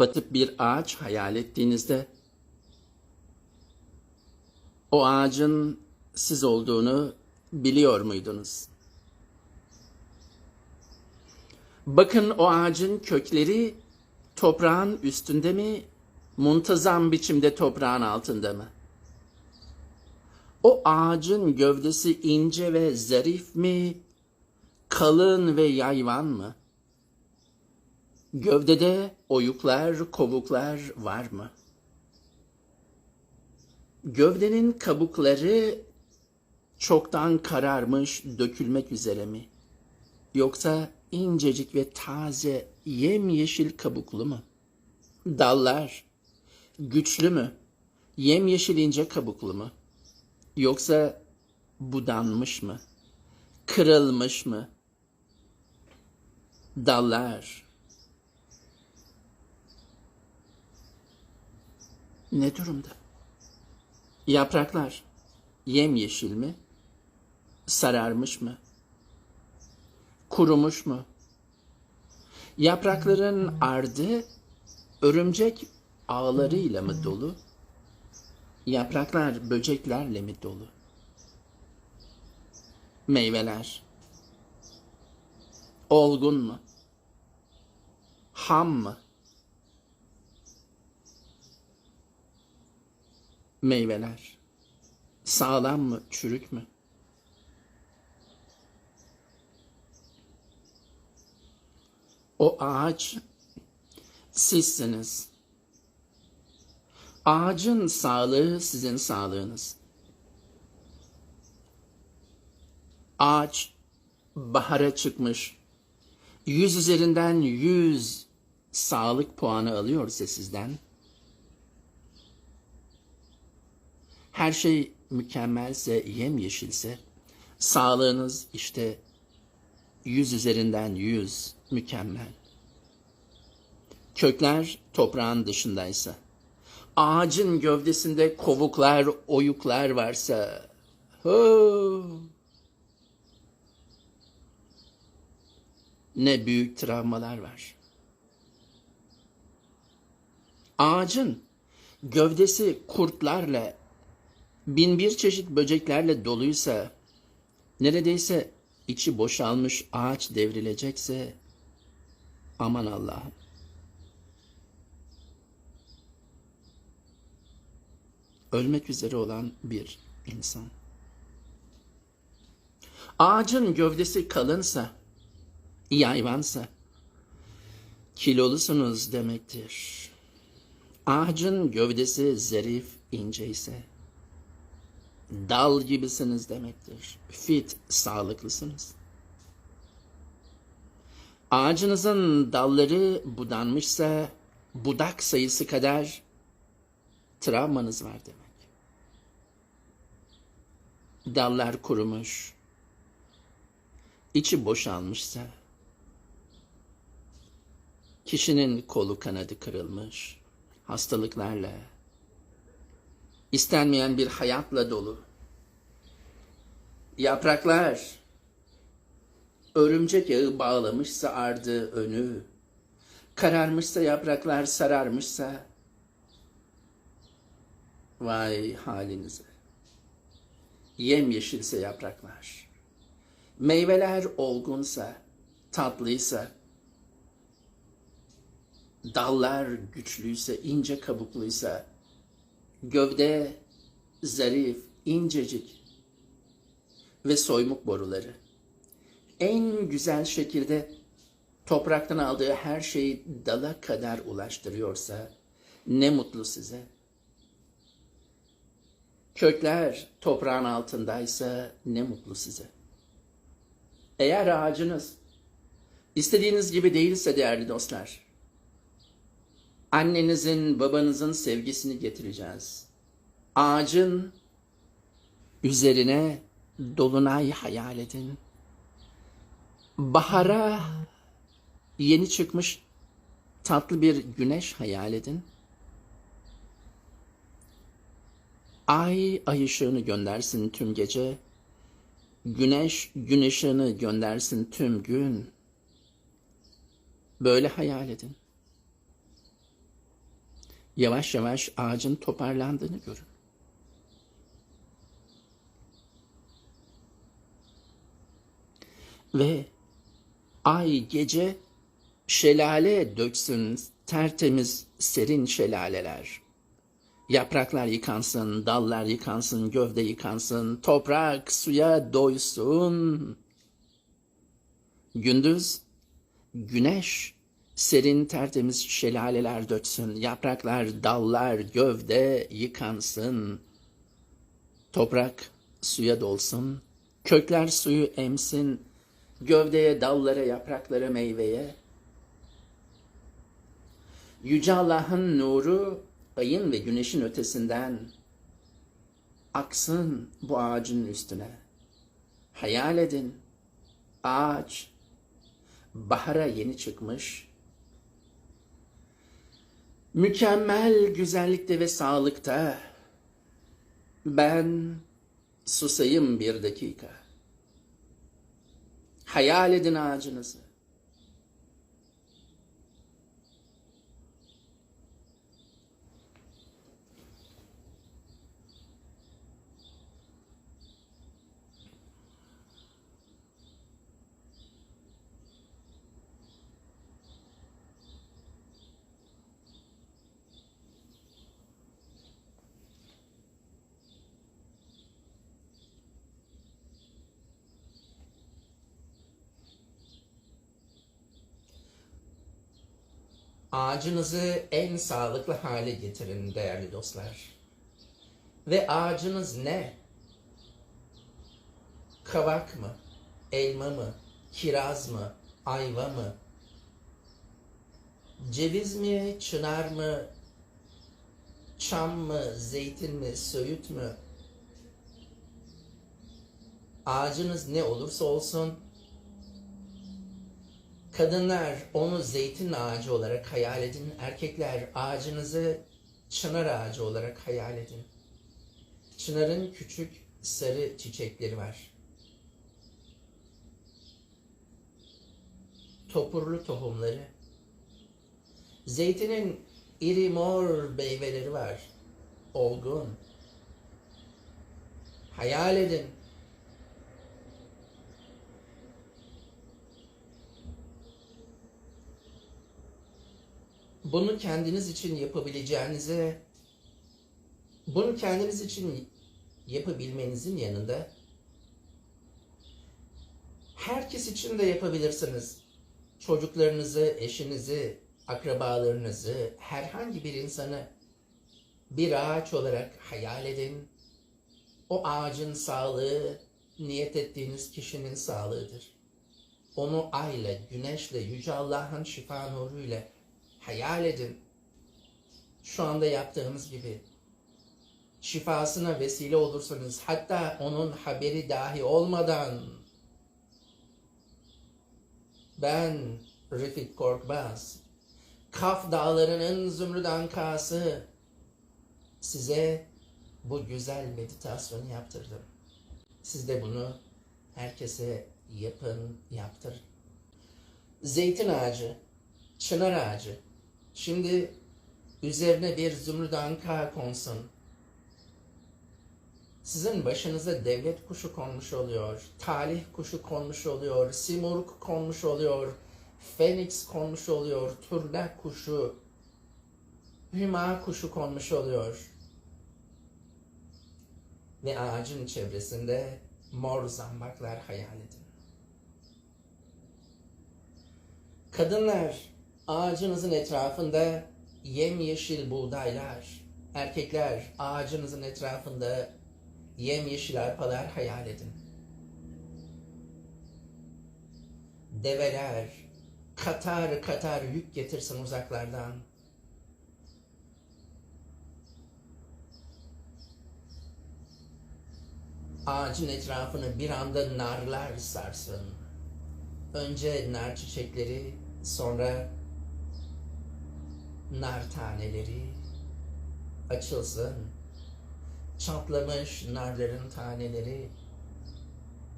kapatıp bir ağaç hayal ettiğinizde o ağacın siz olduğunu biliyor muydunuz? Bakın o ağacın kökleri toprağın üstünde mi, muntazam biçimde toprağın altında mı? O ağacın gövdesi ince ve zarif mi, kalın ve yayvan mı? Gövdede oyuklar, kovuklar var mı? Gövdenin kabukları çoktan kararmış, dökülmek üzere mi? Yoksa incecik ve taze, yemyeşil kabuklu mu? Dallar güçlü mü? Yemyeşil ince kabuklu mu? Yoksa budanmış mı? Kırılmış mı? Dallar ne durumda? Yapraklar yemyeşil mi? Sararmış mı? Kurumuş mu? Yaprakların ardı örümcek ağlarıyla mı dolu? Yapraklar böceklerle mi dolu? Meyveler olgun mu? Ham mı? Meyveler sağlam mı, çürük mü? O ağaç sizsiniz. Ağacın sağlığı sizin sağlığınız. Ağaç bahara çıkmış. Yüz üzerinden yüz sağlık puanı alıyorsa sizden. Her şey mükemmelse, yemyeşilse, sağlığınız işte yüz üzerinden yüz mükemmel. Kökler toprağın dışındaysa, ağacın gövdesinde kovuklar, oyuklar varsa, ho, ne büyük travmalar var. Ağacın gövdesi kurtlarla, bin bir çeşit böceklerle doluysa, neredeyse içi boşalmış ağaç devrilecekse, aman Allah'ım. Ölmek üzere olan bir insan. Ağacın gövdesi kalınsa, iyi hayvansa, kilolusunuz demektir. Ağacın gövdesi zarif, ince ise, dal gibisiniz demektir. Fit, sağlıklısınız. Ağacınızın dalları budanmışsa, budak sayısı kadar travmanız var demek. Dallar kurumuş, içi boşalmışsa, kişinin kolu kanadı kırılmış, hastalıklarla, istenmeyen bir hayatla dolu. Yapraklar, örümcek yağı bağlamışsa ardı önü, kararmışsa yapraklar sararmışsa, vay halinize. Yemyeşilse yapraklar, meyveler olgunsa, tatlıysa, dallar güçlüyse, ince kabukluysa, gövde zarif, incecik ve soymuk boruları en güzel şekilde topraktan aldığı her şeyi dala kadar ulaştırıyorsa ne mutlu size. Kökler toprağın altındaysa ne mutlu size. Eğer ağacınız istediğiniz gibi değilse değerli dostlar, annenizin, babanızın sevgisini getireceğiz. Ağacın üzerine dolunay hayal edin. Bahara yeni çıkmış tatlı bir güneş hayal edin. Ay ay ışığını göndersin tüm gece. Güneş gün ışığını göndersin tüm gün. Böyle hayal edin. Yavaş yavaş ağacın toparlandığını görün. Ve ay gece şelale döksün tertemiz serin şelaleler. Yapraklar yıkansın, dallar yıkansın, gövde yıkansın, toprak suya doysun. Gündüz güneş serin tertemiz şelaleler döksün, yapraklar, dallar, gövde yıkansın. Toprak suya dolsun, kökler suyu emsin, gövdeye, dallara, yapraklara, meyveye. Yüce Allah'ın nuru ayın ve güneşin ötesinden aksın bu ağacın üstüne. Hayal edin, ağaç bahara yeni çıkmış, mükemmel güzellikte ve sağlıkta. Ben susayım bir dakika. Hayal edin ağacınızı. Ağacınızı en sağlıklı hale getirin değerli dostlar. Ve ağacınız ne? Kavak mı? Elma mı? Kiraz mı? Ayva mı? Ceviz mi? Çınar mı? Çam mı? Zeytin mi? Söğüt mü? Ağacınız ne olursa olsun Kadınlar onu zeytin ağacı olarak hayal edin. Erkekler ağacınızı çınar ağacı olarak hayal edin. Çınarın küçük sarı çiçekleri var. Topurlu tohumları. Zeytinin iri mor meyveleri var. Olgun. Hayal edin. Bunu kendiniz için yapabileceğinize, bunu kendiniz için yapabilmenizin yanında herkes için de yapabilirsiniz. Çocuklarınızı, eşinizi, akrabalarınızı, herhangi bir insanı bir ağaç olarak hayal edin. O ağacın sağlığı niyet ettiğiniz kişinin sağlığıdır. Onu ayla, güneşle, yüce Allah'ın şifa nuruyla Hayal edin. Şu anda yaptığımız gibi. Şifasına vesile olursanız hatta onun haberi dahi olmadan ben Refik Korkmaz Kaf dağlarının zümrüt ankası size bu güzel meditasyonu yaptırdım. Siz de bunu herkese yapın, yaptır. Zeytin ağacı, çınar ağacı, Şimdi üzerine bir zümrüt anka konsun. Sizin başınıza devlet kuşu konmuş oluyor, talih kuşu konmuş oluyor, simurg konmuş oluyor, fenix konmuş oluyor, turna kuşu, hüma kuşu konmuş oluyor. Ve ağacın çevresinde mor zambaklar hayal edin. Kadınlar ağacınızın etrafında yemyeşil buğdaylar, erkekler ağacınızın etrafında yemyeşil arpalar hayal edin. Develer katar katar yük getirsin uzaklardan. Ağacın etrafını bir anda narlar sarsın. Önce nar çiçekleri, sonra nar taneleri açılsın. Çatlamış narların taneleri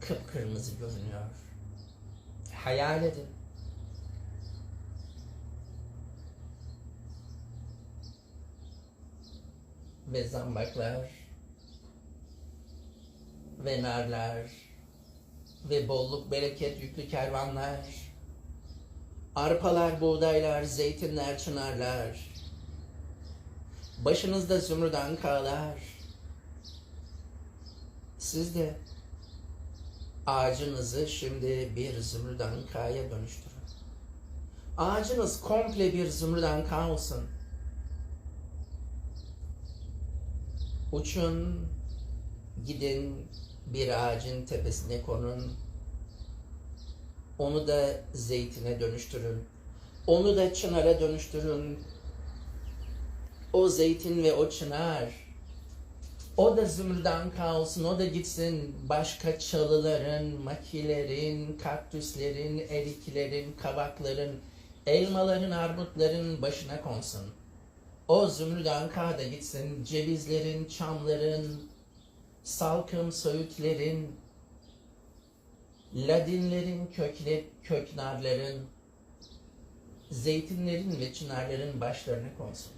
kıpkırmızı görünüyor. Hayal edin. ve zambaklar ve narlar ve bolluk bereket yüklü kervanlar arpalar, buğdaylar, zeytinler, çınarlar başınızda zümrüt ankalar siz de ağacınızı şimdi bir zümrüt ankaya dönüştürün. Ağacınız komple bir zümrüt anka olsun. Uçun, gidin bir ağacın tepesine konun. Onu da zeytine dönüştürün. Onu da çınara dönüştürün. O zeytin ve o çınar o da zümrüden kalsın, o da gitsin başka çalıların, makilerin, kaktüslerin, eriklerin, kavakların, elmaların, armutların başına konsun. O zümrüden da gitsin cevizlerin, çamların, salkım söğütlerin, ladinlerin, kökle, köknarların, zeytinlerin ve çınarların başlarına konsun.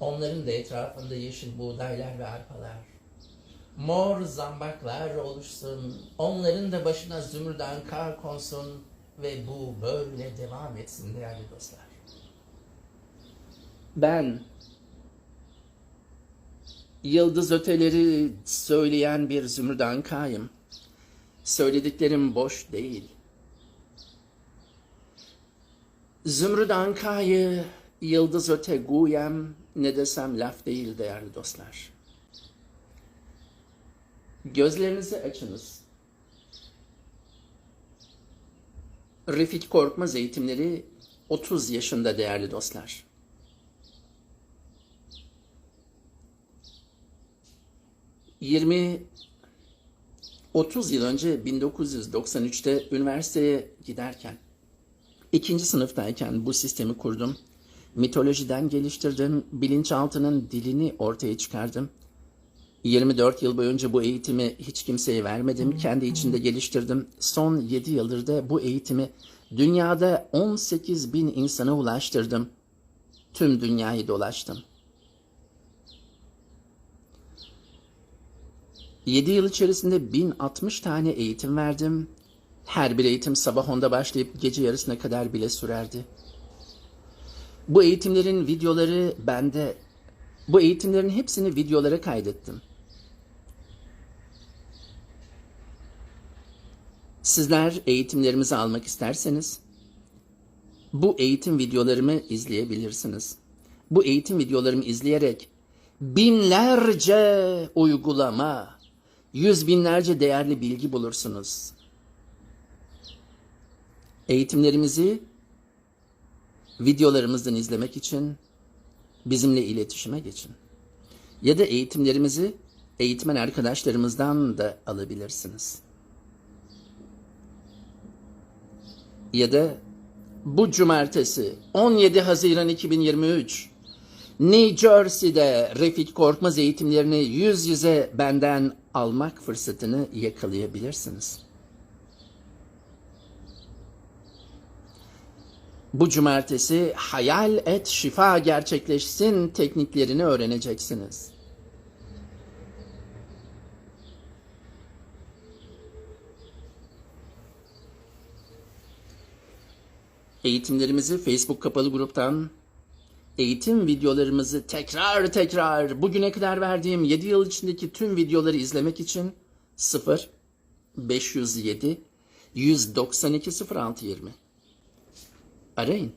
Onların da etrafında yeşil buğdaylar ve arpalar. Mor zambaklar oluşsun. Onların da başına zümrüden kar konsun. Ve bu böyle devam etsin değerli dostlar. Ben yıldız öteleri söyleyen bir zümrüden kayım. Söylediklerim boş değil. Zümrüt Anka'yı yıldız öte guyem ne desem laf değil değerli dostlar. Gözlerinizi açınız. Refik Korkmaz eğitimleri 30 yaşında değerli dostlar. Yirmi 30 yıl önce 1993'te üniversiteye giderken ikinci sınıftayken bu sistemi kurdum mitolojiden geliştirdim, bilinçaltının dilini ortaya çıkardım. 24 yıl boyunca bu eğitimi hiç kimseye vermedim, kendi içinde geliştirdim. Son 7 yıldır da bu eğitimi dünyada 18 bin insana ulaştırdım. Tüm dünyayı dolaştım. 7 yıl içerisinde 1060 tane eğitim verdim. Her bir eğitim sabah 10'da başlayıp gece yarısına kadar bile sürerdi. Bu eğitimlerin videoları bende. Bu eğitimlerin hepsini videolara kaydettim. Sizler eğitimlerimizi almak isterseniz bu eğitim videolarımı izleyebilirsiniz. Bu eğitim videolarımı izleyerek binlerce uygulama, yüz binlerce değerli bilgi bulursunuz. Eğitimlerimizi videolarımızdan izlemek için bizimle iletişime geçin. Ya da eğitimlerimizi eğitmen arkadaşlarımızdan da alabilirsiniz. Ya da bu cumartesi 17 Haziran 2023 New Jersey'de Refik Korkmaz eğitimlerini yüz yüze benden almak fırsatını yakalayabilirsiniz. Bu cumartesi hayal et şifa gerçekleşsin tekniklerini öğreneceksiniz. Eğitimlerimizi Facebook kapalı gruptan, eğitim videolarımızı tekrar tekrar bugüne kadar verdiğim 7 yıl içindeki tüm videoları izlemek için 0 507 192 0620 arayın.